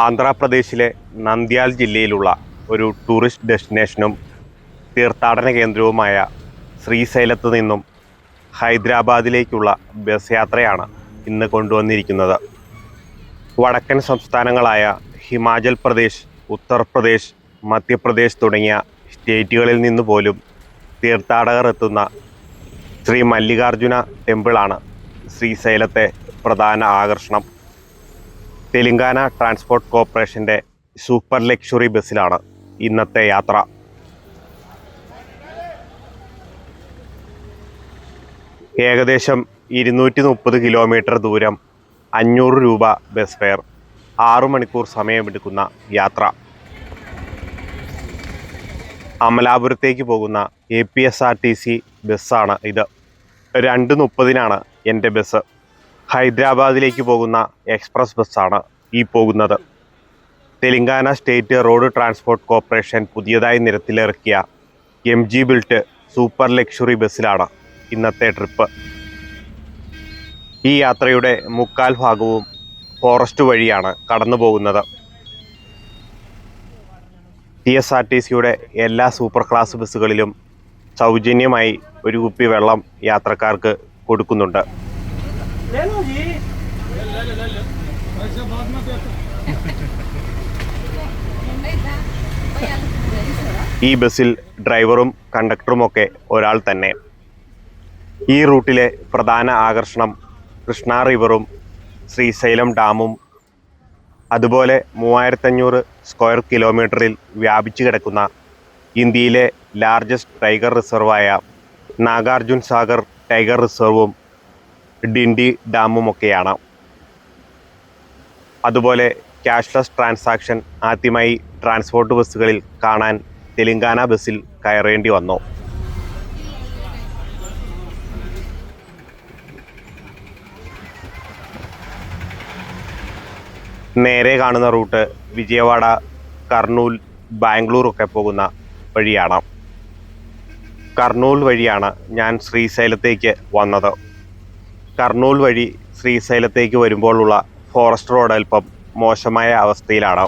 ആന്ധ്രാപ്രദേശിലെ നന്ദ്യാൽ ജില്ലയിലുള്ള ഒരു ടൂറിസ്റ്റ് ഡെസ്റ്റിനേഷനും തീർത്ഥാടന കേന്ദ്രവുമായ ശ്രീശൈലത്ത് നിന്നും ഹൈദരാബാദിലേക്കുള്ള ബസ് യാത്രയാണ് ഇന്ന് കൊണ്ടുവന്നിരിക്കുന്നത്. വടക്കൻ സംസ്ഥാനങ്ങളായ ഹിമാചൽ പ്രദേശ് ഉത്തർപ്രദേശ് മധ്യപ്രദേശ് തുടങ്ങിയ സ്റ്റേറ്റുകളിൽ നിന്ന് പോലും തീർത്ഥാടകർ എത്തുന്ന ശ്രീ മല്ലികാർജുന ടെമ്പിളാണ് ശ്രീശൈലത്തെ പ്രധാന ആകർഷണം. തെലങ്കാന ട്രാൻസ്പോർട്ട് കോർപ്പറേഷന്റെ സൂപ്പർ ലക്ഷറി ബസ്സിലാണ് ഇന്നത്തെ യാത്ര. ഏകദേശം ഇരുന്നൂറ്റി മുപ്പത് കിലോമീറ്റർ ദൂരം അഞ്ഞൂറ് രൂപ ബസ് ഫെയർ ആറു മണിക്കൂർ സമയമെടുക്കുന്ന യാത്ര. അമലാപുരത്തേക്ക് പോകുന്ന A P S R T C ബസ്സാണ് ഇത്. രണ്ട് മുപ്പതിനാണ് എന്റെ ബസ്. ഹൈദരാബാദിലേക്ക് പോകുന്ന എക്സ്പ്രസ് ബസ്സാണ് ഈ പോകുന്നത്. Telangana state road transport corporation പുതിയതായി നിരത്തിലിറക്കിയ M G built super luxury ബസ്സിലാണ് ഇന്നത്തെ ട്രിപ്പ്. ഈ യാത്രയുടെ മുക്കാൽ ഭാഗവും ഫോറസ്റ്റ് വഴിയാണ് കടന്നു പോകുന്നത്. ടി എസ് ആർ ടി സിയുടെ എല്ലാ സൂപ്പർ ക്ലാസ് ബസ്സുകളിലും സൗജന്യമായി ഒരു കുപ്പി വെള്ളം യാത്രക്കാർക്ക് കൊടുക്കുന്നുണ്ട്. ले लो जी ഈ ബസ്സിൽ ഡ്രൈവറും കണ്ടക്ടറുമൊക്കെ ഒരാൾ തന്നെ ഈ റൂട്ടിലെ പ്രധാന ആകർഷണം കൃഷ്ണ റിവറും ശ്രീശൈലം ഡാമും അതുപോലെ മൂവായിരത്തഞ്ഞൂറ് സ്ക്വയർ കിലോമീറ്ററിൽ വ്യാപിച്ചു കിടക്കുന്ന ഇന്ത്യയിലെ ലാർജസ്റ്റ് ടൈഗർ റിസർവായ നാഗാർജുൻ സാഗർ ടൈഗർ റിസർവും ഡിൻഡി ഡാമുമൊക്കെയാണ് അതുപോലെ ക്യാഷ്ലെസ് ട്രാൻസാക്ഷൻ ആദ്യമായി ട്രാൻസ്പോർട്ട് ബസ്സുകളിൽ കാണാൻ തെലങ്കാന ബസ്സിൽ കയറേണ്ടി വന്നു. നേരെ കാണുന്ന റൂട്ട് വിജയവാഡ കർണൂൽ ബാംഗ്ലൂർ ഒക്കെ പോകുന്ന വഴിയാണ്. കർണൂൽ വഴിയാണ് ഞാൻ ശ്രീശൈലത്തേക്ക് വന്നത്. കർണൂൽ വഴി ശ്രീശൈലത്തേക്ക് വരുമ്പോഴുള്ള ഫോറസ്റ്റ് റോഡ് അല്പം മോശമായ അവസ്ഥയിലാണ്.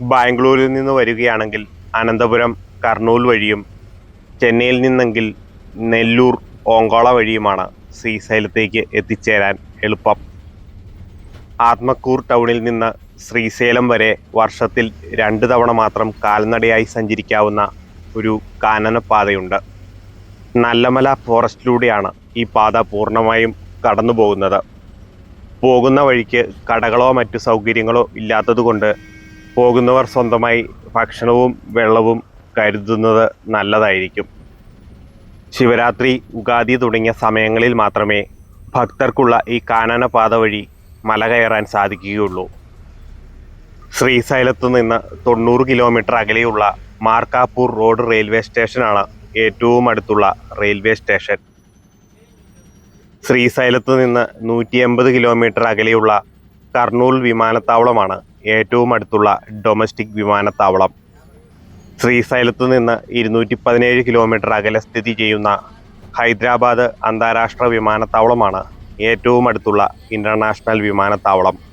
ബാംഗ്ലൂരിൽ നിന്ന് വരികയാണെങ്കിൽ അനന്തപുരം കർണൂൽ വഴിയും ചെന്നൈയിൽ നിന്നെങ്കിൽ നെല്ലൂർ ഓങ്കോള വഴിയുമാണ് ശ്രീശൈലത്തേക്ക് എത്തിച്ചേരാൻ എളുപ്പം. ആത്മക്കൂർ ടൗണിൽ നിന്ന് ശ്രീശൈലം വരെ വർഷത്തിൽ രണ്ട് തവണ മാത്രം കാൽനടയായി സഞ്ചരിക്കാവുന്ന ഒരു കാനനപ്പാതയുണ്ട്. നല്ലമല ഫോറസ്റ്റിലൂടെയാണ് ഈ പാത പൂർണമായും കടന്നു പോകുന്നത് പോകുന്ന വഴിക്ക് കടകളോ മറ്റു സൗകര്യങ്ങളോ ഇല്ലാത്തതുകൊണ്ട് പോകുന്നവർ സ്വന്തമായി ഭക്ഷണവും വെള്ളവും കരുതുന്നത് നല്ലതായിരിക്കും. ശിവരാത്രി ഉഗാദി തുടങ്ങിയ സമയങ്ങളിൽ മാത്രമേ ഭക്തർക്കുള്ള ഈ കാനന പാത വഴി മല കയറാൻ സാധിക്കുകയുള്ളൂ. ശ്രീശൈലത്തു നിന്ന് തൊണ്ണൂറ് കിലോമീറ്റർ അകലെയുള്ള മാർക്കാപ്പൂർ റോഡ് റെയിൽവേ സ്റ്റേഷനാണ് ഏറ്റവും അടുത്തുള്ള റെയിൽവേ സ്റ്റേഷൻ. ശ്രീശൈലത്ത് നിന്ന് നൂറ്റി എൺപത് കിലോമീറ്റർ അകലെയുള്ള കർണൂൽ വിമാനത്താവളമാണ് ഏറ്റവും അടുത്തുള്ള ഡൊമസ്റ്റിക് വിമാനത്താവളം. ശ്രീശൈലത്ത് നിന്ന് ഇരുന്നൂറ്റി പതിനേഴ് കിലോമീറ്റർ അകലെ സ്ഥിതി ചെയ്യുന്ന ഹൈദരാബാദ് അന്താരാഷ്ട്ര വിമാനത്താവളമാണ് ഏറ്റവും അടുത്തുള്ള ഇന്റർനാഷണൽ വിമാനത്താവളം.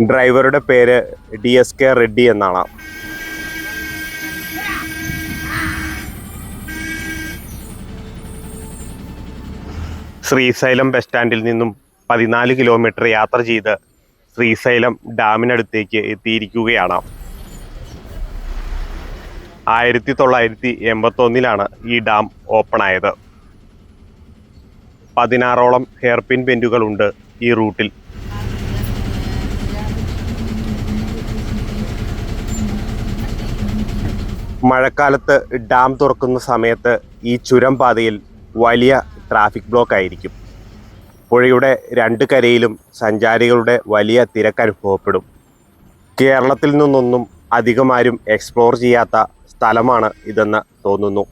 ഡ്രൈവറുടെ പേര് ഡി എസ് കെ റെഡ്ഡി എന്നാണ്. ശ്രീശൈലം ബസ് സ്റ്റാൻഡിൽ നിന്നും പതിനാല് കിലോമീറ്റർ യാത്ര ചെയ്ത് ശ്രീശൈലം ഡാമിനടുത്തേക്ക് എത്തിയിരിക്കുകയാണ്. ആയിരത്തി തൊള്ളായിരത്തി എൺപത്തൊന്നിലാണ് ഈ ഡാം ഓപ്പൺ ആയത് പതിനാറോളം ഹെയർപിൻ ബെൻഡുകളുണ്ട് ഈ റൂട്ടിൽ. മഴക്കാലത്ത് ഡാം തുറക്കുന്ന സമയത്ത് ഈ ചുരം പാതയിൽ വലിയ ട്രാഫിക് ബ്ലോക്ക് ആയിരിക്കും. പുഴയുടെ രണ്ട് കരയിലും സഞ്ചാരികളുടെ വലിയ തിരക്ക് അനുഭവപ്പെടും. കേരളത്തിൽ നിന്നൊന്നും ആരും എക്സ്പ്ലോർ ചെയ്യാത്ത സ്ഥലമാണ് ഇതെന്ന് തോന്നുന്നു.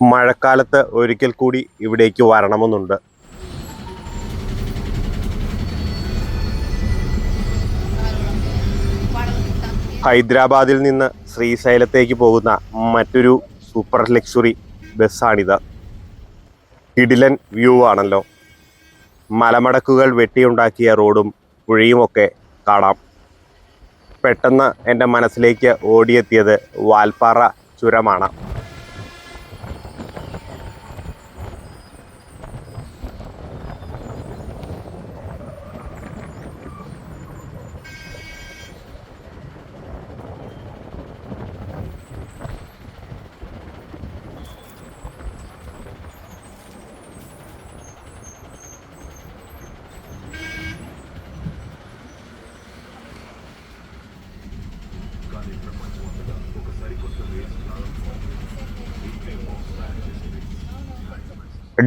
മഴക്കാലത്ത് ഒരിക്കൽ കൂടി ഇവിടേക്ക് വരണമെന്നുണ്ട്. ഹൈദരാബാദിൽ നിന്ന് ശ്രീശൈലത്തേക്ക് പോകുന്ന മറ്റൊരു സൂപ്പർ ലക്ഷറി ബസ്സാണിത്. കിടിലൻ വ്യൂ ആണല്ലോ. മലമടക്കുകൾ വെട്ടിയുണ്ടാക്കിയ റോഡും പുഴയുമൊക്കെ കാണാം. പെട്ടെന്ന് എന്റെ മനസ്സിലേക്ക് ഓടിയെത്തിയത് വാൽപ്പാറ ചുരമാണ്.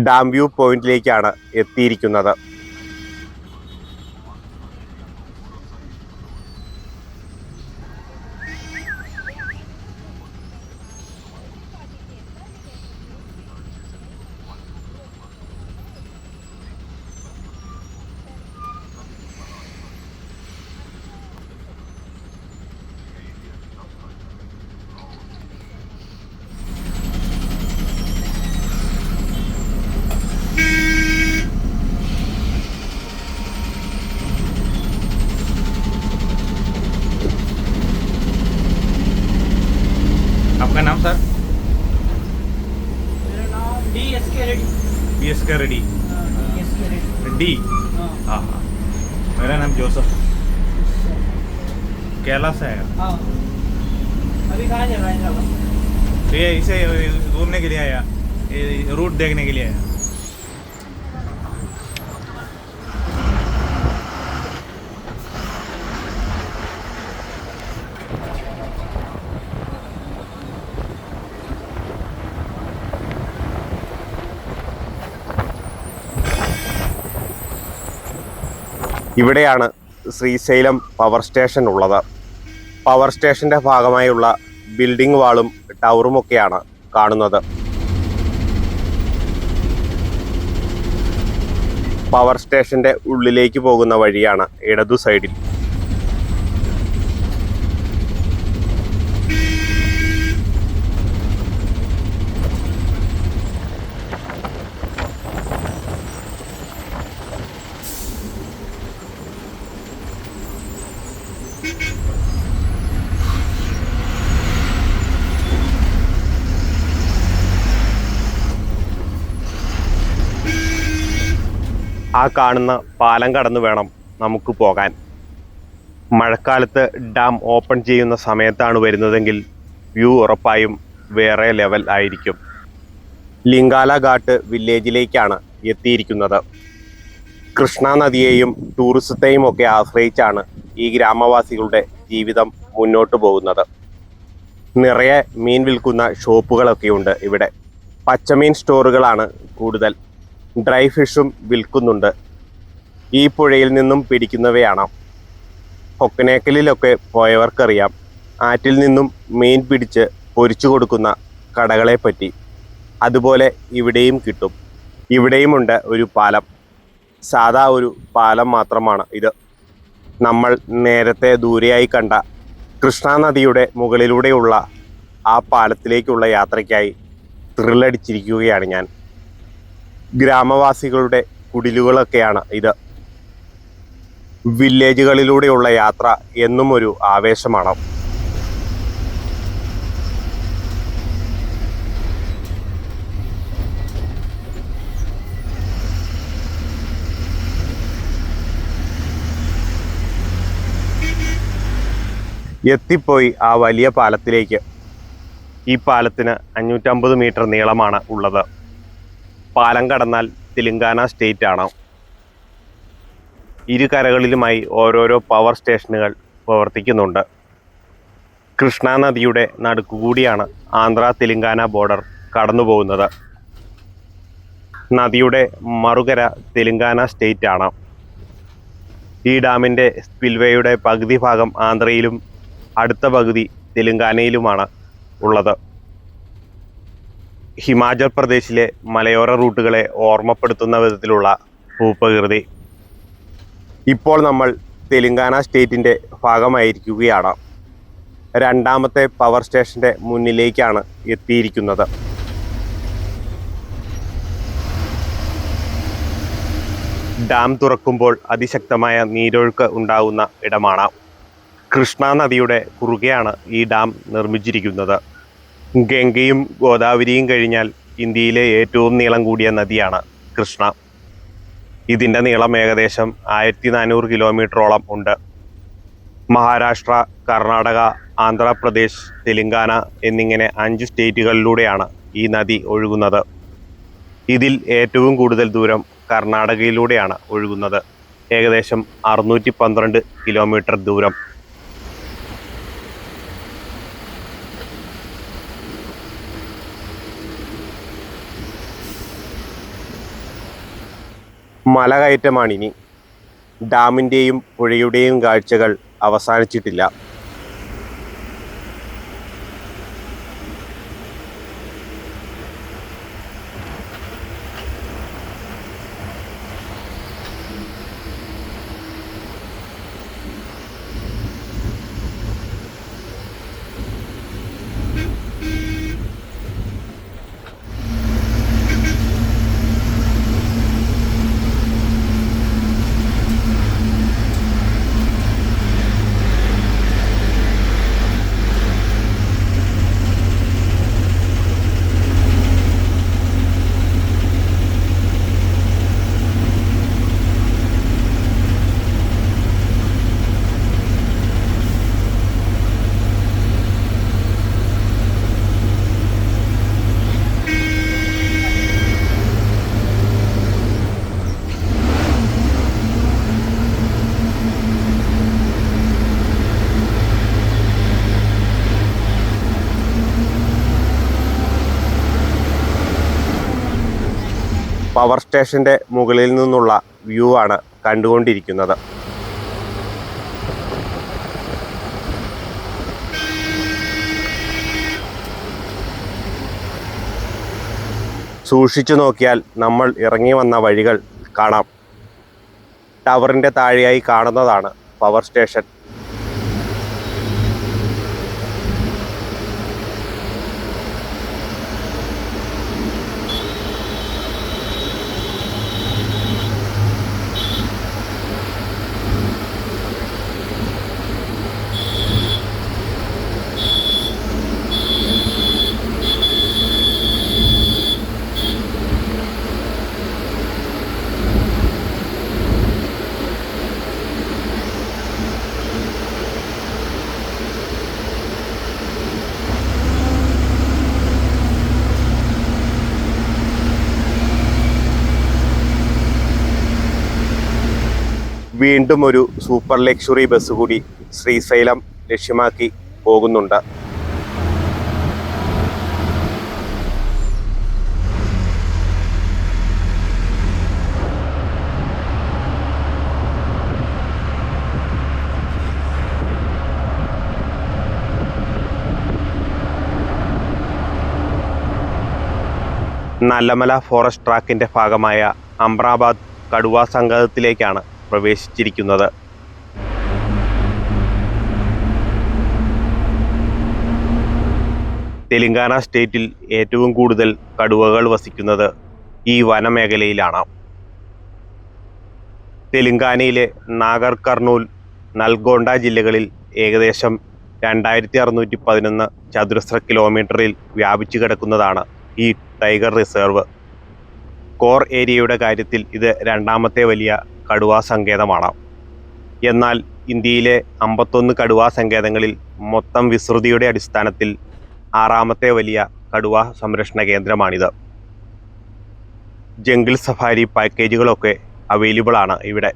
ഡാം വ്യൂ പോയിന്റിലേക്കാണ് എത്തിയിരിക്കുന്നത്. के रेड्डी रेड्डी हाँ. हाँ मेरा नाम जोसफ केरला से आया। हाँ. अभी कहाँ जा रहा है? तो ये इसे घूमने के लिए आया। ये रूट देखने के लिए आया। ഇവിടെയാണ് ശ്രീശൈലം പവർ സ്റ്റേഷൻ ഉള്ളത്. പവർ സ്റ്റേഷന്റെ ഭാഗമായുള്ള ബിൽഡിംഗ് വാളും ടവറുമൊക്കെയാണ് കാണുന്നത്. പവർ സ്റ്റേഷന്റെ ഉള്ളിലേക്ക് പോകുന്ന വഴിയാണ് ഇടതു സൈഡിൽ ആ കാണുന്ന പാലം കടന്നു വേണം നമുക്ക് പോകാൻ. മഴക്കാലത്ത് ഡാം ഓപ്പൺ ചെയ്യുന്ന സമയത്താണ് വരുന്നതെങ്കിൽ വ്യൂ ഉറപ്പായും വേറെ ലെവൽ ആയിരിക്കും. ലിംഗാല ഘാട്ട് വില്ലേജിലേക്കാണ് എത്തിയിരിക്കുന്നത്. കൃഷ്ണ നദിയെയും ടൂറിസത്തെയും ഒക്കെ ആശ്രയിച്ചാണ് ഈ ഗ്രാമവാസികളുടെ ജീവിതം മുന്നോട്ട് പോകുന്നത്. നിറയെ മീൻ വിൽക്കുന്ന ഷോപ്പുകളൊക്കെയുണ്ട് ഇവിടെ. പച്ചമീൻ സ്റ്റോറുകളാണ് കൂടുതൽ ഡ്രൈ ഫിഷും വിൽക്കുന്നുണ്ട്. ഈ പുഴയിൽ നിന്നും പിടിക്കുന്നവയാണ്. കൊക്കനേക്കലിലൊക്കെ പോയവർക്കറിയാം. ആറ്റിൽ നിന്നും മീൻ പിടിച്ച് പൊരിച്ചു കൊടുക്കുന്ന കടകളെ പറ്റി അതുപോലെ ഇവിടെയും കിട്ടും. ഇവിടെയുമുണ്ട് ഒരു പാലം. സാധാ ഒരു പാലം മാത്രമാണ് ഇത്. നമ്മൾ നേരത്തെ ദൂരെയായി കണ്ട കൃഷ്ണാനദിയുടെ മുകളിലൂടെയുള്ള ആ പാലത്തിലേക്കുള്ള യാത്രയ്ക്കായി ത്രില്ലടിച്ചിരിക്കുകയാണ് ഞാൻ. ഗ്രാമവാസികളുടെ കുടിലുകളൊക്കെയാണ് ഇത്. വില്ലേജുകളിലൂടെയുള്ള യാത്ര എന്നും ഒരു ആവേശമാണ്. എത്തിപ്പോയി ആ വലിയ പാലത്തിലേക്ക്. ഈ പാലത്തിന് അഞ്ഞൂറ്റമ്പത് മീറ്റർ നീളമാണ് ഉള്ളത്. പാലം കടന്നാൽ തെലുങ്കാന സ്റ്റേറ്റ് ആണ്. ഇരു കരകളിലുമായി ഓരോരോ പവർ സ്റ്റേഷനുകൾ പ്രവർത്തിക്കുന്നുണ്ട്. കൃഷ്ണ നദിയുടെ നടുക്കുകൂടിയാണ് ആന്ധ്ര തെലുങ്കാന ബോർഡർ കടന്നു പോകുന്നത്. നദിയുടെ മറുകര തെലുങ്കാന സ്റ്റേറ്റ് ആണ്. ഈ ഡാമിന്റെ സ്പിൽവേയുടെ പകുതി ഭാഗം ആന്ധ്രയിലും അടുത്ത പകുതി തെലുങ്കാനയിലുമാണ് ഉള്ളത്. ഹിമാചൽ പ്രദേശിലെ മലയോര റൂട്ടുകളെ ഓർമ്മപ്പെടുത്തുന്ന വിധത്തിലുള്ള ഭൂപ്രകൃതി. ഇപ്പോൾ നമ്മൾ തെലുങ്കാന സ്റ്റേറ്റിന്റെ ഭാഗമായിരിക്കുകയാണ്. രണ്ടാമത്തെ പവർ സ്റ്റേഷന്റെ മുന്നിലേക്കാണ് എത്തിയിരിക്കുന്നത്. ഡാം തുറക്കുമ്പോൾ അതിശക്തമായ നീരൊഴുക്ക് ഉണ്ടാകുന്ന ഇടമാണ്. കൃഷ്ണ നദിയുടെ കുറുകെയാണ് ഈ ഡാം നിർമ്മിച്ചിരിക്കുന്നത്. ഗംഗയും ഗോദാവരിയും കഴിഞ്ഞാൽ ഇന്ത്യയിലെ ഏറ്റവും നീളം കൂടിയ നദിയാണ് കൃഷ്ണ. ഇതിന്റെ നീളം ഏകദേശം ആയിരത്തി നാനൂറ് കിലോമീറ്ററോളം ഉണ്ട്. മഹാരാഷ്ട്ര കർണാടക ആന്ധ്രാപ്രദേശ് തെലങ്കാന എന്നിങ്ങനെ അഞ്ച് സ്റ്റേറ്റുകളിലൂടെയാണ് ഈ നദി ഒഴുകുന്നത്. ഇതിൽ ഏറ്റവും കൂടുതൽ ദൂരം കർണാടകയിലൂടെയാണ് ഒഴുകുന്നത്. ഏകദേശം അറുന്നൂറ്റി പന്ത്രണ്ട് കിലോമീറ്റർ ദൂരം. മലകയറ്റമാണിനി. ഡാമിന്റെയും പുഴയുടെയും കാഴ്ചകൾ അവസാനിച്ചിട്ടില്ല. പവർ സ്റ്റേഷന്റെ മുകളിൽ നിന്നുള്ള വ്യൂ ആണ് കണ്ടുകൊണ്ടിരിക്കുന്നത്. സൂക്ഷിച്ചു നോക്കിയാൽ നമ്മൾ ഇറങ്ങി വന്ന വഴികൾ കാണാം. ടവറിന്റെ താഴെയായി കാണുന്നതാണ് പവർ സ്റ്റേഷൻ. വീണ്ടും ഒരു സൂപ്പർ ലക്ഷറി ബസ് കൂടി ശ്രീശൈലം ലക്ഷ്യമാക്കി പോകുന്നുണ്ട്. നല്ലമല ഫോറസ്റ്റ് ട്രാക്കിന്റെ ഭാഗമായ അമ്രാബാദ് കടുവാ സംഘത്തിലേക്കാണ് പ്രവേശിച്ചിരിക്കുന്നത്. തെലങ്കാന സ്റ്റേറ്റിൽ ഏറ്റവും കൂടുതൽ കടുവകൾ വസിക്കുന്നത് ഈ വനമേഖലയിലാണ്. തെലങ്കാനയിലെ നാഗർ കർണൂൽ നൽഗോണ്ട ജില്ലകളിൽ ഏകദേശം രണ്ടായിരത്തി അറുന്നൂറ്റി പതിനൊന്ന് ചതുരശ്ര കിലോമീറ്ററിൽ വ്യാപിച്ചു കിടക്കുന്നതാണ് ഈ ടൈഗർ റിസർവ്. കോർ ഏരിയയുടെ കാര്യത്തിൽ ഇത് രണ്ടാമത്തെ വലിയ കടുവാ സങ്കേതമാണ്. എന്നാൽ ഇന്ത്യയിലെ അമ്പത്തൊന്ന് കടുവാ സങ്കേതങ്ങളിൽ മൊത്തം വിസ്തൃതിയുടെ അടിസ്ഥാനത്തിൽ ആറാമത്തെ വലിയ കടുവാ സംരക്ഷണ കേന്ദ്രമാണിത്. ജംഗിൾ സഫാരി പാക്കേജുകളൊക്കെ അവൈലബിൾ ആണ് ഇവിടെ.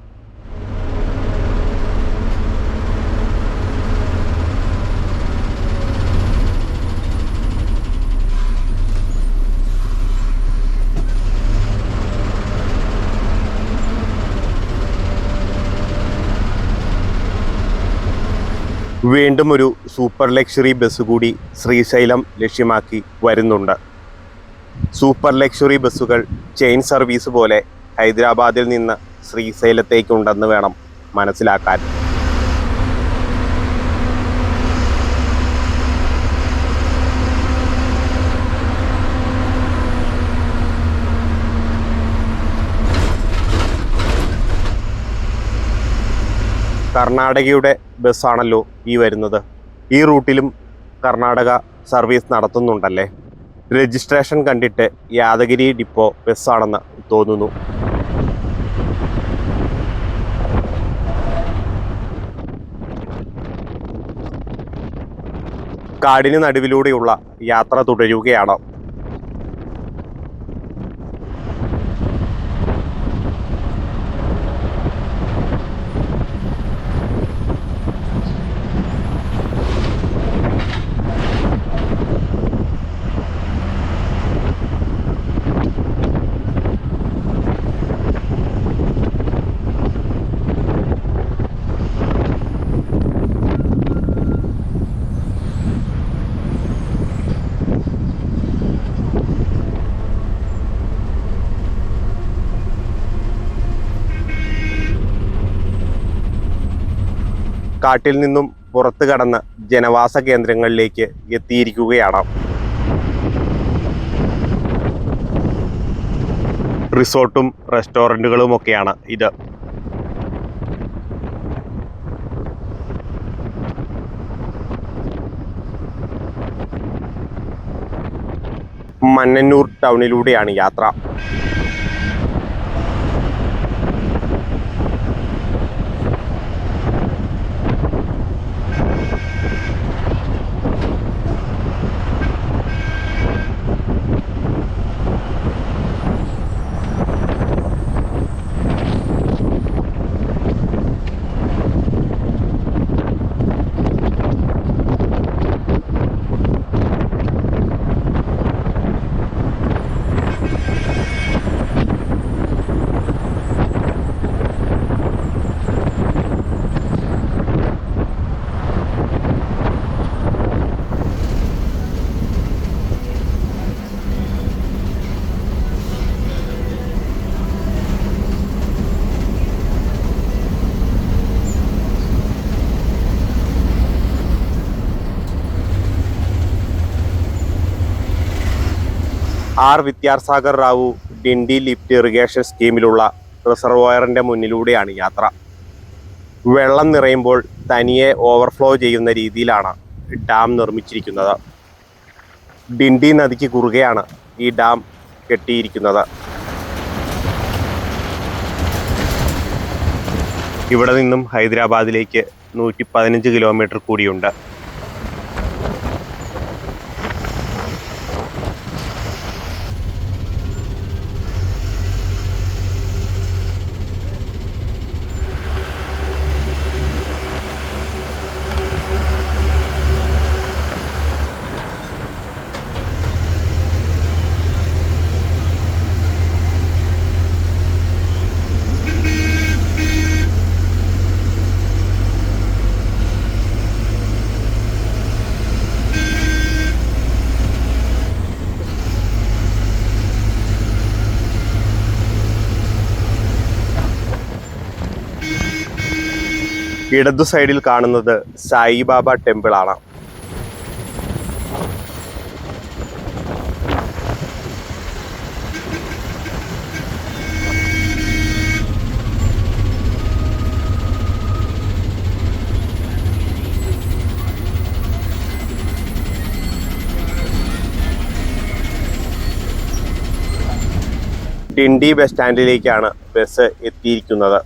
വീണ്ടും ഒരു സൂപ്പർ ലക്ഷറി ബസ് കൂടി ശ്രീശൈലം ലക്ഷ്യമാക്കി വരുന്നുണ്ട്. സൂപ്പർ ലക്ഷറി ബസ്സുകൾ ചെയിൻ സർവീസ് പോലെ ഹൈദരാബാദിൽ നിന്ന് ശ്രീശൈലത്തേക്കുണ്ടെന്ന് വേണം മനസ്സിലാക്കാൻ. കർണാടകയുടെ ബസ്സാണല്ലോ ഈ വരുന്നത്. ഈ റൂട്ടിലും കർണാടക സർവീസ് നടത്തുന്നുണ്ടല്ലേ? രജിസ്ട്രേഷൻ കണ്ടിട്ട് യാദഗിരി ഡിപ്പോ ബസ്സാണെന്ന് തോന്നുന്നു. കാടിന് നടുവിലൂടെയുള്ള യാത്ര തുടരുകയാണ്. കാട്ടിൽ നിന്നും പുറത്തു കടന്ന് ജനവാസ കേന്ദ്രങ്ങളിലേക്ക് എത്തിയിരിക്കുകയാണ്. റിസോർട്ടും റെസ്റ്റോറന്റുകളും ഒക്കെയാണ് ഇത്. മന്നന്നൂർ ടൗണിലൂടെയാണ് യാത്ര. R Vidyasagar Rao Dindi lift irrigation സ്കീമിലുള്ള റിസർവോയറിന്റെ മുന്നിലൂടെയാണ് യാത്ര. വെള്ളം നിറയുമ്പോൾ തനിയെ ഓവർഫ്ലോ ചെയ്യുന്ന രീതിയിലാണ് ഡാം നിർമ്മിച്ചിരിക്കുന്നത്. ഡിൻഡി നദിക്ക് കുറുകെയാണ് ഈ ഡാം കെട്ടിയിരിക്കുന്നത്. ഇവിടെ നിന്നും ഹൈദരാബാദിലേക്ക് നൂറ്റി പതിനഞ്ച് കിലോമീറ്റർ കൂടിയുണ്ട്. ഇടതു സൈഡിൽ കാണുന്നത് സായിബാബ ടെമ്പിൾ ആണ്. ഡിണ്ടി ബസ് സ്റ്റാൻഡിലേക്കാണ് ബസ് എത്തിയിരിക്കുന്നത്.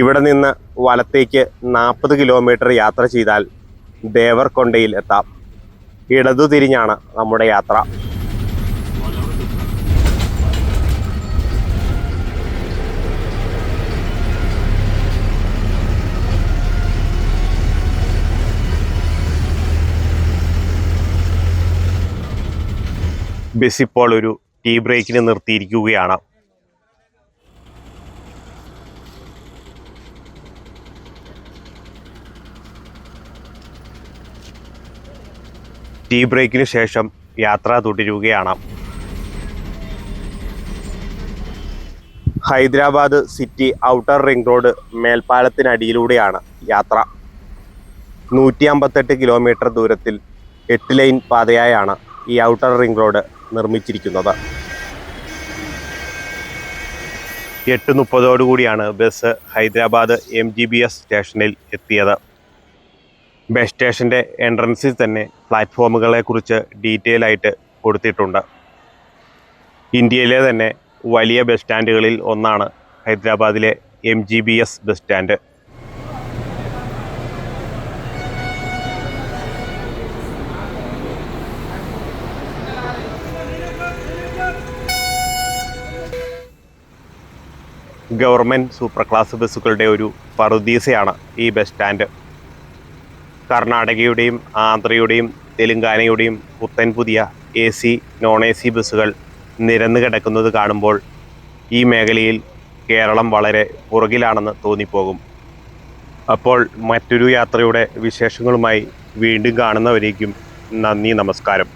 ഇവിടെ നിന്ന് വലത്തേക്ക് നാൽപ്പത് കിലോമീറ്റർ യാത്ര ചെയ്താൽ ദേവർകൊണ്ടയിൽ എത്താം. ഇടതു തിരിഞ്ഞാണ് നമ്മുടെ യാത്ര. ബസ് ഇപ്പോൾ ഒരു ടീ ബ്രേക്കിന് നിർത്തിയിരിക്കുകയാണ്. ടീ ബ്രേക്കിന് ശേഷം യാത്ര തുടരുകയാണ്. Hyderabad city outer ring road മേൽപ്പാലത്തിനടിയിലൂടെയാണ് യാത്ര. നൂറ്റി അമ്പത്തെട്ട് കിലോമീറ്റർ ദൂരത്തിൽ എട്ട് ലൈൻ പാതയായാണ് ഈ ഔട്ടർ റിംഗ് റോഡ് നിർമ്മിച്ചിരിക്കുന്നത്. എട്ട് മുപ്പതോടുകൂടിയാണ് bus Hyderabad M G B S സ്റ്റേഷനിൽ എത്തിയത്. ബസ് സ്റ്റേഷന്റെ എൻട്രൻസിൽ തന്നെ പ്ലാറ്റ്ഫോമുകളെക്കുറിച്ച് ഡീറ്റെയിൽ ആയിട്ട് കൊടുത്തിട്ടുണ്ട്. ഇന്ത്യയിലെ തന്നെ വലിയ ബസ് സ്റ്റാൻഡുകളിൽ ഒന്നാണ് ഹൈദരാബാദിലെ M G B S bus stand government super class ബസ്സുകളുടെ ഒരു പറുദീസയാണ് ഈ ബസ് സ്റ്റാൻഡ് കർണാടകയുടെയും ആന്ധ്രയുടെയും തെലുങ്കാനയുടെയും പുത്തൻ പുതിയ A C non A C ബസ്സുകൾ നിരന്ന് കിടക്കുന്നത് കാണുമ്പോൾ ഈ മേഖലയിൽ കേരളം വളരെ പുറകിലാണെന്ന് തോന്നിപ്പോകും. അപ്പോൾ മറ്റൊരു യാത്രയുടെ വിശേഷങ്ങളുമായി വീണ്ടും കാണുന്നവരേക്കും നന്ദി നമസ്കാരം.